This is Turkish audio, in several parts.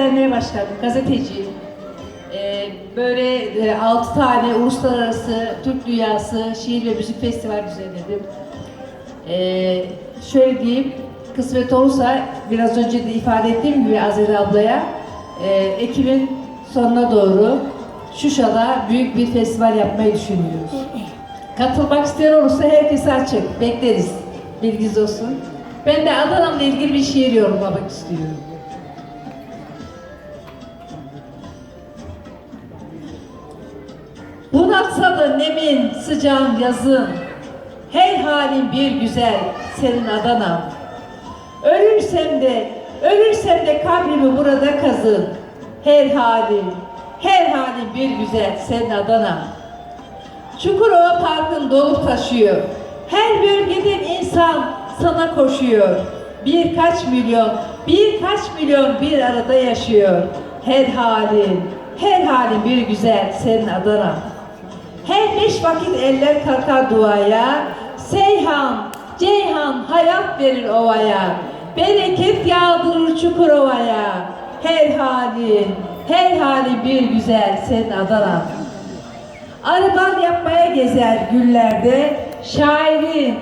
Derneği Başkanı, gazeteciyim. Ee, böyle e, 6 tane uluslararası Türk Dünyası Şiir ve Müzik Festivali düzenledim. Ee, şöyle diyeyim, kısmet olursa biraz önce de ifade ettiğim gibi Azeri ablaya e, Ekim'in sonuna doğru Şuşa'da büyük bir festival yapmayı düşünüyoruz. Katılmak isteyen olursa herkese açık, bekleriz. Bilginiz olsun. Ben de Adana'mla ilgili bir şiir yorumlamak istiyorum. Bunaltsa da nemin, sıcağın yazın, her halin bir güzel, senin Adana. Ölürsem de, ölürsem de kabrimi burada kazın. Her halin, her halin bir güzel, senin Adana. Çukurova Park'ın dolup taşıyor. Her bölgeden insan sana koşuyor. Birkaç milyon, birkaç milyon bir arada yaşıyor. Her halin, her halin bir güzel, senin Adana. Her beş vakit eller kalkar duaya, Seyhan, Ceyhan hayat verir ovaya, bereket yağdırır Çukurova'ya. Her halin, her halin bir güzel, senin Adana. Arıbal yapmaya gezer güllerde, şairin,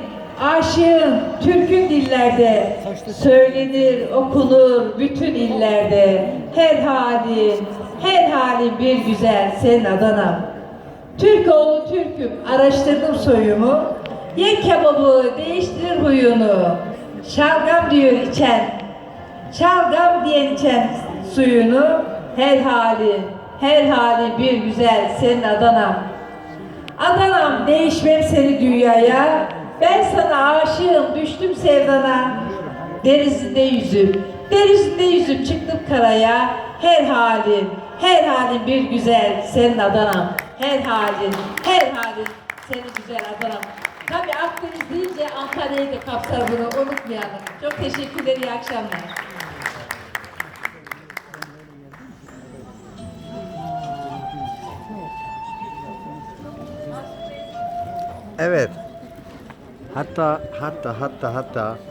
aşığın, türkün dillerde, söylenir, okunur bütün illerde, her halin, her halin bir güzel, senin Adana. Türk oğlu Türk'üm, araştırdım soyumu, ye kebabı değiştirir huyunu, şalgam diyor içen, Şalgam diyen içen suyunu. Her hali, her hali bir güzel senin Adana'm. Adana'm değişmem seni dünyaya, ben sana aşığım düştüm sevdana. Denizinde yüzüm, denizinde yüzüm. Çıktım karaya, her halin, her halin bir güzel senin Adana'm. Her halin, her halin senin güzel Adana'm. Tabii Akdeniz deyince Antalya'yı da kapsar bunu unutmayalım. Çok teşekkürler, iyi akşamlar. Evet. Hatta hatta hatta hatta